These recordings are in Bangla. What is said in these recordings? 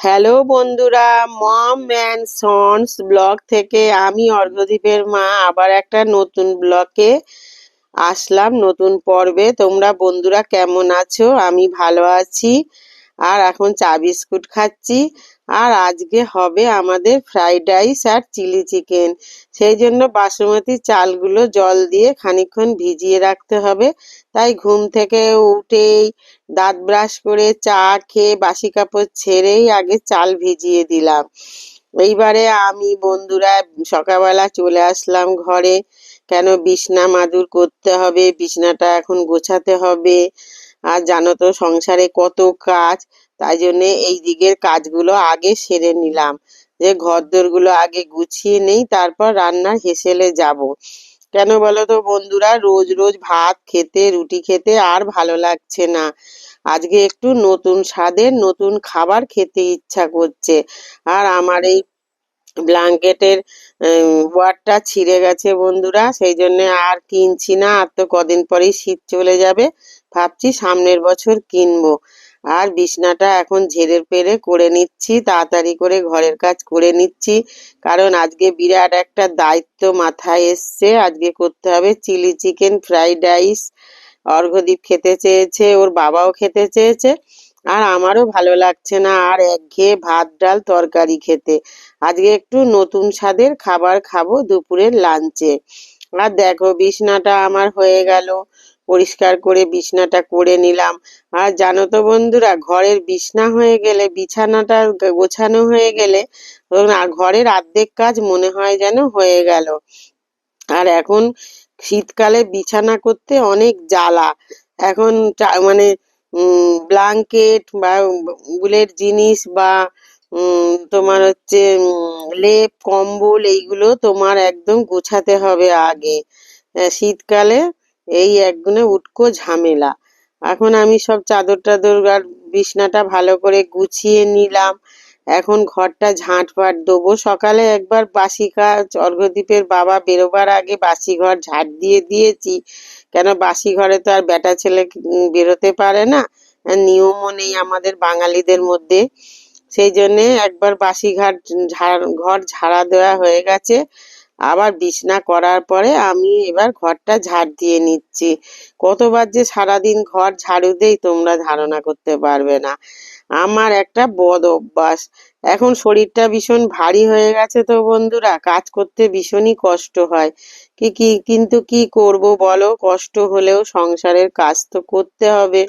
হ্যালো বন্ধুরা, মম অ্যান্ড সন্স ব্লগ থেকে আমি অর্ঘদ্বীপের মা আবার একটা নতুন ব্লকে আসলাম, নতুন পর্বে। তোমরা বন্ধুরা কেমন আছো? আমি ভালো আছি। আর এখন চা বিস্কুট খাচ্ছি। আর আজকে হবে আমাদের ফ্রাইড রাইস আর চিলি চিকেন। সেই জন্য বাসমতি চালগুলো জল দিয়ে খানিকক্ষণ ভিজিয়ে রাখতে হবে। তাই ঘুম থেকে উঠেই দাঁত ব্রাশ করে চা খেয়ে বাসি কাপড় ছেড়েই আগে চাল ভিজিয়ে দিলাম। এইবারে আমি বন্ধুরা সকালবেলা চলে আসলাম ঘরে। কেন বিছনা মাদুর করতে হবে? বিছনাটা এখন গোছাতে হবে। আর জানো তো সংসারে কত কাজ। তাই জন্যে এই দিকের কাজগুলো আগে সেরে নিলাম। যে ঘরদোরগুলো আগে গুছিয়ে নেই, তারপর রান্নার হেসেলে যাব। কেন বলো তো বন্ধুরা, রোজ রোজ ভাত খেতে, রুটি খেতে আর ভালো লাগছে না। আজকে একটু নতুন স্বাদের নতুন খাবার খেতে ইচ্ছা করছে। আর আমার এই ব্ল্যাঙ্কেটের ওয়ারটা ছিঁড়ে গেছে বন্ধুরা, সেই জন্য আর কিনছি না। আর তো কদিন পরেই শীত চলে যাবে। ভাবছি সামনের বছর কিনবো। আর বিছনাটা এখন ঝেড়ে পেরে করে নিচ্ছি, তাড়াতাড়ি করে ঘরের কাজ করে নিচ্ছি। কারণ আজকে বিরাট একটা দায়িত্ব মাথায় এসছে। আজকে করতে হবে chilli chicken fried rice. Arghadeep খেতে চেয়েছে, ওর বাবাও খেতে চেয়েছে। আর আমারও ভালো লাগছে না আর একঘেয়ে ভাত, ডাল, তরকারি খেতে। আজকে একটু নতুন স্বাদের খাবার খাব দুপুরের লাঞ্চে। আর দেখো বিছনাটা আমার হয়ে গেল। পরিষ্কার করে বিছনাটা করে নিলাম। আর জানো তো বন্ধুরা, ঘরের বিছনা হয়ে গেলে, বিছানাটা গোছানো হয়ে গেলে আর ঘরের আর্ধেক কাজ মনে হয় যেন হয়ে গেল। আর এখন শীতকালে বিছানা করতে অনেক জ্বালা। এখন মানে ব্ল্যাঙ্কেট বা উলের জিনিস বা তোমার হচ্ছে লেপ, কম্বল, এইগুলো তোমার একদম গোছাতে হবে আগে। শীতকালে এই একগুনে উটকো ঝামেলা। এখন আমি সব চাদর টাদর আর বিছনাটা ভালো করে গুছিয়ে নিলাম। এখন ঘরটা ঝাঁটপাট দেবো সকালে একবার বাসি কাজ অর্ঘদ্বীপের বাবা বেরোবার আগে বাসি ঘর ঝাঁট দিয়ে দিয়েছি। কেন বাসি ঘরে তো আর বেটা ছেলে বেরোতে পারে না? নিয়মও নেই আমাদের বাঙালিদের মধ্যে। সেই জন্যে একবার বাসি ঘাট ঝাড়, ঘর ঝাড়া দেওয়া হয়ে গেছে। আবার বিছনা করার পরে আমি এবার ঘরটা ঝাড় দিয়ে নিচ্ছি। কতবার যে সারাদিন ঘর ঝাড়ু দেই তোমরা ধারণা করতে পারবে না। আমার একটা বদ অভ্যাস। এখন শরীরটা ভীষণ ভারী হয়ে গেছে তো বন্ধুরা, কাজ করতে ভীষণই কষ্ট হয়। কি কি, কিন্তু কি করব বলো? কষ্ট হলেও সংসারের কাজ তো করতে হবে।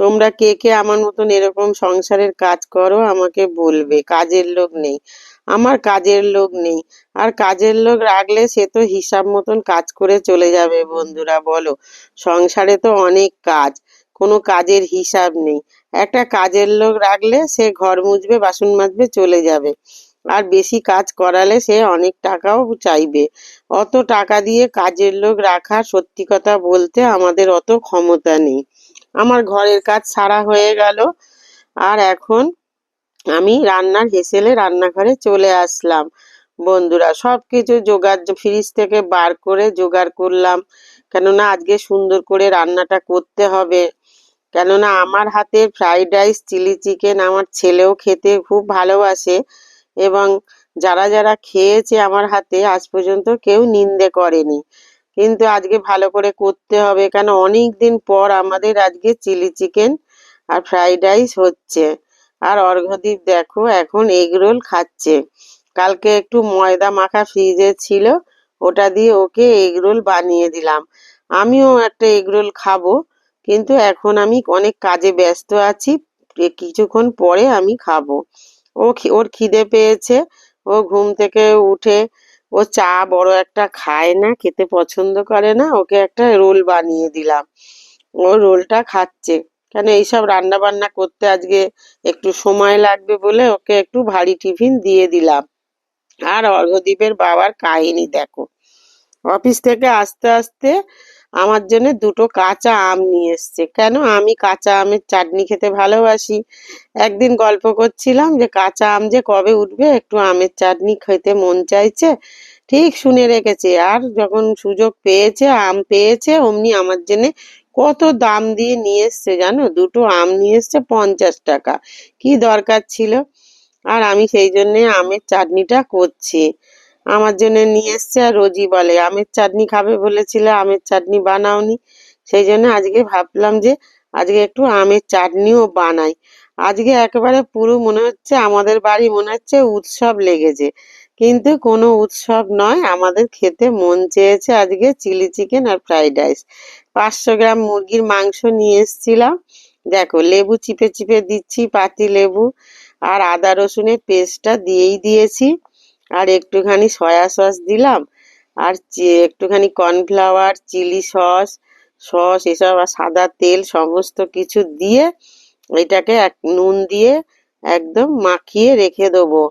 তোমরা কে কে আমার মতন এরকম সংসারের কাজ করো, আমাকে বলবে। কাজের লোক নেই। আমার কাজের লোক নেই। আর কাজের লোক রাখলে সে তো হিসাব মতন কাজ করে চলে যাবে বন্ধুরা, বলো। সংসারে তো অনেক কাজ, কোনো কাজের হিসাব নেই। একটা কাজের লোক রাখলে সে ঘর মুছবে, বাসন মাজবে, চলে যাবে। আর বেশি কাজ করালে সে অনেক টাকাও চাইবে। অত টাকা দিয়ে কাজের লোক রাখা সত্যি কথা বলতে আমাদের অত ক্ষমতা নেই। আমার ঘরের কাজ সারা হয়ে গেল। আর এখন আমি রান্নার হেসেলে রান্নাঘরে চলে আসলাম। বন্ধুরা সব কিছু জোগাড় ফ্রিজ থেকে বার করে জোগাড় করলাম। কেননা আজকে সুন্দর করে রান্নাটা করতে হবে। কেননা আমার হাতে ফ্রাইড রাইস চিলি চিকেন আমার ছেলেও খেতে খুব ভালোবাসে এবং যারা যারা খেয়েছে আমার হাতে, আজ পর্যন্ত কেউ নিন্দে করেনি। কিন্তু আজকে ভালো করে করতে হবে, কেন অনেক দিন পর আমাদের আজকে চিলি চিকেন আর ফ্রাইড রাইস হচ্ছে। আর অর্ঘদ্বীপ দেখো এখন এগ রোল খাচ্ছে। কালকে একটু ময়দা মাখা ফ্রিজে ছিল, ওটা দিয়ে ওকে এগ রোল বানিয়ে দিলাম। আমিও একটা এগ রোল খাব, কিন্তু এখন আমি অনেক কাজে ব্যস্ত আছি কিছুক্ষণ পরে আমি খাব। ও ওর খিদে পেয়েছে, ও ঘুম থেকে উঠে ও চা বড় একটা খায় না, খেতে পছন্দ করে না, ওকে একটা রোল বানিয়ে দিলাম। ও রোলটা খাচ্ছে। কেন এইসব রান্না বান্না করতে আজকে একটু সময় লাগবে বলে ওকে একটু ভারী টিফিন দিয়ে দিলাম। আর অর্ঘদ্বীপের বাবার কাহিনী দেখো। অফিস থেকে আস্তে আসতে আমার জন্য দুটো কাঁচা আম নিয়ে এসছে। কেন? আমি কাঁচা আমের চাটনি খেতে ভালোবাসি। একদিন গল্প করছিলাম যে, কাঁচা আম যে কবে উঠবে? একটু আমের চাটনি খেতে মন চাইছে? ঠিক শুনে রেখেছে। আর যখন সুযোগ পেয়েছে, আম পেয়েছে, অমনি আমার জন্য কত দাম দিয়ে নিয়ে এসছে জানো? দুটো আম নিয়ে এসছে পঞ্চাশ টাকা। কি দরকার ছিল? আর আমি সেই জন্যে আমের চাটনিটা করছি। আমার জন্য নিয়ে এসছে আর রোজই বলে, আমের চাটনি খাবে বলেছিলে, আমের চাটনি বানাওনি। সেই জন্য আজকে ভাবলাম যে আজকে একটু আমের চাটনিও বানাই। আজকে একেবারে পুরো মনে হচ্ছে আমাদের বাড়ি মনে হচ্ছে উৎসব লেগেছে। কিন্তু কোনো উৎসব নয়, আমাদের খেতে মন চেয়েছে আজকে চিলি চিকেন আর ফ্রাইড রাইস। পাঁচশো গ্রাম মুরগির মাংস নিয়ে এসছিলাম। দেখো, লেবু চিপে চিপে দিচ্ছি, পাতি লেবু আর আদা রসুনের পেস্টটা দিয়েই দিয়েছি। আর একটুখানি সয়া সস দিলাম। আর একটুখানি কর্নফ্লাওয়ার, চিলি সস সস, এসব আর সাদা তেল সমস্ত কিছু দিয়ে ওইটাকে এক নুন দিয়ে একদম মাখিয়ে রেখে দেবো।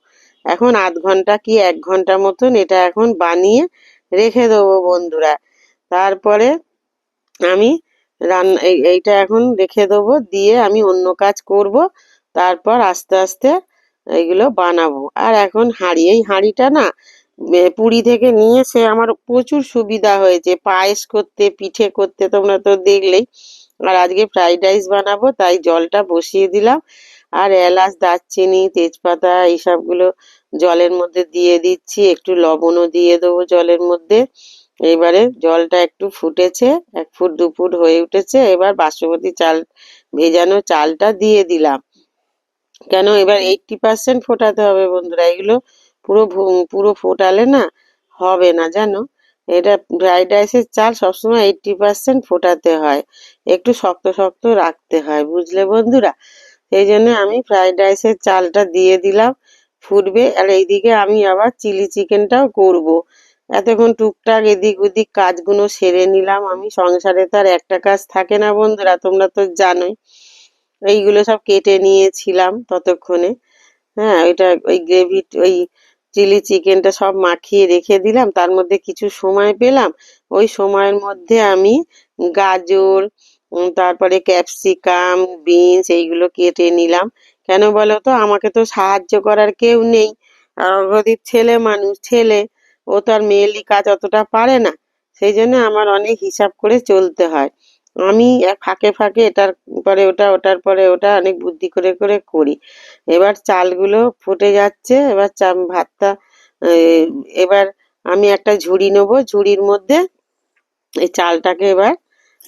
এখন আধ ঘণ্টা কি এক ঘণ্টা মতন এটা এখন বানিয়ে রেখে দেবো বন্ধুরা। তারপরে আমি রান্না এইটা এখন রেখে দেবো। দিয়ে আমি অন্য কাজ করব। তারপর আস্তে আস্তে এইগুলো বানাবো। আর এখন হাঁড়ি, এই হাঁড়িটা না পুরী থেকে নিয়ে সে আমার প্রচুর সুবিধা হয়েছে। পায়েস করতে, পিঠে করতে তোমরা তো দেখলেই। আর আজকে ফ্রাইড রাইস বানাবো, তাই জলটা বসিয়ে দিলাম। আর এলাচ, দারচিনি, তেজপাতা, এইসবগুলো জলের মধ্যে দিয়ে দিচ্ছি। একটু লবণও দিয়ে দেবো জলের মধ্যে। এবারে জলটা একটু ফুটেছে, এক ফুট, দু ফুট হয়ে উঠেছে। এবার বাসমতি চাল, ভেজানো চালটা দিয়ে দিলাম। কেন এবার এইটটি পার্সেন্ট ফোটাতে হবে বন্ধুরা? এগুলো পুরো পুরো ফোটালে না হবে না, জানো? এটা ফ্রাইড রাইসের চাল সবসময় এইটটি পার্সেন্ট ফোটাতে হয়। একটু শক্ত শক্ত রাখতে হয়, বুঝলে বন্ধুরা? সেই জন্য আমি ফ্রাইড রাইসের চালটা দিয়ে দিলাম, ফুটবে। আর এইদিকে আমি আবার চিলি চিকেনটাও করব। এতক্ষণ টুকটাক এদিক ওদিক কাজগুলো সেরে নিলাম আমি। সংসারে তার একটা কাজ থাকে না বন্ধুরা, তোমরা তো জানোই। এইগুলো সব কেটে নিয়েছিলাম ততক্ষণে। হ্যাঁ ওইটা ওই গ্রেভি, ওই চিলি চিকেনটা সব মাখিয়ে রেখে দিলাম। তার মধ্যে কিছু সময় পেলাম। ওই সময়ের মধ্যে আমি গাজর তারপরে ক্যাপসিকাম, বিনস এইগুলো কেটে নিলাম। কেন বলো তো? আমাকে তো সাহায্য করার কেউ নেই। অর্ঘদীপ ছেলে মানুষ, ছেলে, ও তো আর মেয়েলি কাজ অতটা পারে না। সেই জন্য আমার অনেক হিসাব করে চলতে হয়। আমি ফাঁকে ফাঁকে এটার পরে ওটা, ওটার পরে ওটা অনেক বুদ্ধি করে করে করি। এবার চালগুলো ফুটে যাচ্ছে, এবার চা, ভাতটা এবার আমি একটা ঝুড়ি নেব, ঝুড়ির মধ্যে এই চালটাকে এবার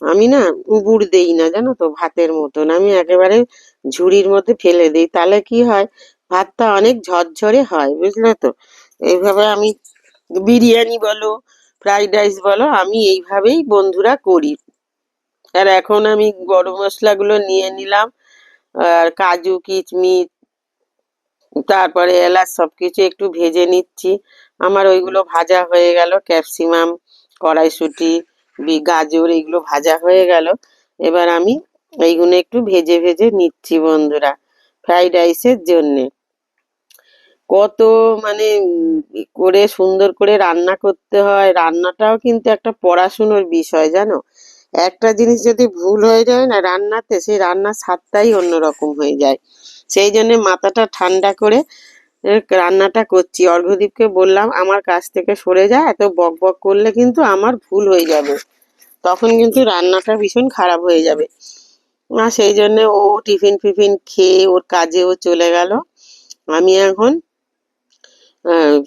আমি না উবুর দেই না, জানো তো, ভাতের মতন। আমি একেবারে ঝুড়ির মধ্যে ফেলে দিই। তাহলে কি হয়? ভাতটা অনেক ঝরঝরে হয়, বুঝলে তো? এইভাবে আমি বিরিয়ানি বলো, ফ্রাইড রাইস বলো, আমি এইভাবেই বন্ধুরা করি। আর এখন আমি গরম মশলাগুলো নিয়ে নিলাম। আর কাজু, কিচমিচ, তারপরে এলাচ সব কিছু একটু ভেজে নিচ্ছি। আমার ওইগুলো ভাজা হয়ে গেল। ক্যাপসিমাম, কড়াইশুটি গাজর এগুলো ভাজা হয়ে গেল। এবার আমি এইগুলো একটু ভেজে ভেজে নিচ্ছি বন্ধুরা, ফ্রাইড রাইসের জন্যে। কত মানে করে সুন্দর করে রান্না করতে হয়। রান্নাটাও কিন্তু একটা পড়াশুনোর বিষয়, জানো? একটা জিনিস যদি ভুল হয়ে যায় না রান্নাতে, সেই রান্নার স্বাদটাই অন্যরকম হয়ে যায়। সেই জন্য মাথাটা ঠান্ডা করে রান্নাটা করছি। অর্ঘ্যদীপকে বললাম, আমার কাছ থেকে সরে যা, এত বক বক করলে কিন্তু আমার ভুল হয়ে যাবে। তখন কিন্তু রান্নাটা ভীষণ খারাপ হয়ে যাবে। আর সেই জন্য ও টিফিন ফিফিন খেয়ে ওর কাজে ও চলে গেল। আমি এখন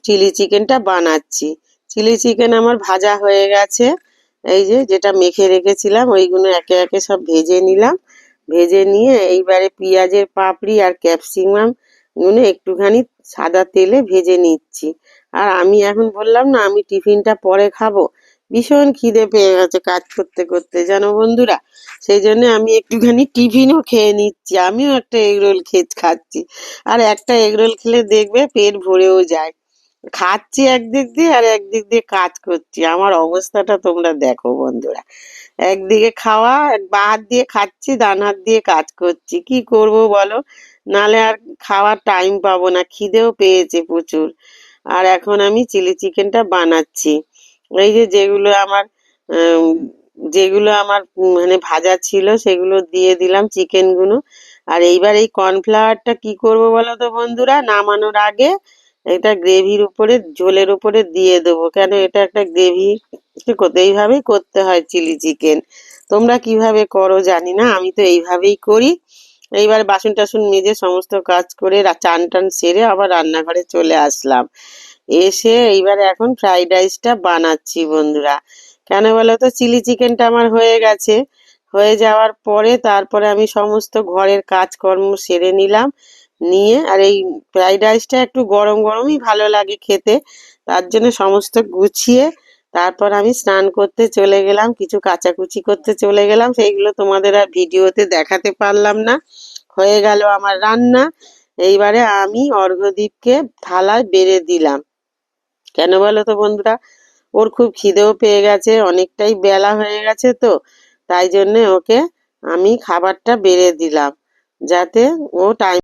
চিলি চিকেনটা বানাচ্ছি। চিলি চিকেন আমার ভাজা হয়ে গেছে। এই যে, যেটা মেখে রেখেছিলাম, ওইগুলো একে একে সব ভেজে নিলাম। ভেজে নিয়ে এইবারে পেঁয়াজের পাপড়ি আর ক্যাপসিকামগুলো একটুখানি সাদা তেলে ভেজে নিচ্ছি। আর আমি এখন বললাম না, আমি টিফিনটা পরে খাব। ভীষণ খিদে পেয়ে গেছে কাজ করতে করতে, জানো বন্ধুরা? সেই জন্য আমি একটুখানি টিফিনও খেয়ে নিচ্ছি। আমিও একটা এগরোল খেয়ে খাচ্ছি। আর একটা এগরোল খেলে দেখবে পেট ভরেও যায়। খাচ্ছি একদিক দিয়ে আর একদিক দিয়ে কাজ করছি। আমার অবস্থাটা তোমরা দেখো বন্ধুরা। একদিকে খাওয়া বা হাত দিয়ে খাচ্ছি, ডান হাত দিয়ে কাজ করছি। কি করব বলো? নালে আর খাওয়ার টাইম পাবো না, খিদেও পেয়েছে প্রচুর। আর এখন আমি চিলি চিকেনটা বানাচ্ছি। এই যে যেগুলো আমার যেগুলো আমার মানে ভাজা ছিল সেগুলো দিয়ে দিলাম চিকেনগুলো। আর এইবার এই কর্নফ্লাওয়ারটা কি করব বলো তো বন্ধুরা? নামানোর আগে এটা গ্রেভির উপরে, ঝোলের উপরে দিয়ে দেবো। কেন? এটা একটা গ্রেভি। এইভাবেই করতে হয় চিলি চিকেন। তোমরা কীভাবে করো জানি না, আমি তো এইভাবেই করি। এইবার বাসন টাসন মেজে সমস্ত কাজ করে চান টান সেরে আবার রান্নাঘরে চলে আসলাম। এসে এইবার এখন ফ্রাইড রাইসটা বানাচ্ছি বন্ধুরা। কেন বলো তো? চিলি চিকেনটা আমার হয়ে গেছে। হয়ে যাওয়ার পরে তারপরে আমি সমস্ত ঘরের কাজকর্ম সেরে নিলাম। নিয়ে, আর এই ফ্রাইড রাইসটা একটু গরম গরমই ভালো লাগে খেতে। তার জন্য সমস্ত গুছিয়ে তারপর আমি স্নান করতে চলে গেলাম, কিছু কাচাকুচি করতে চলে গেলাম। সেইগুলো তোমাদের আর ভিডিওতে দেখাতে পারলাম না। হয়ে গেল আমার রান্না। এইবারে আমি অর্ঘ্যদীপকে থালায় বেড়ে দিলাম। কেন বলো তো বন্ধুরা? ওর খুব খিদেও পেয়ে গেছে, অনেকটাই বেলা হয়ে গেছে তো, তাই জন্যে ওকে আমি খাবারটা বেড়ে দিলাম, যাতে ও টাইম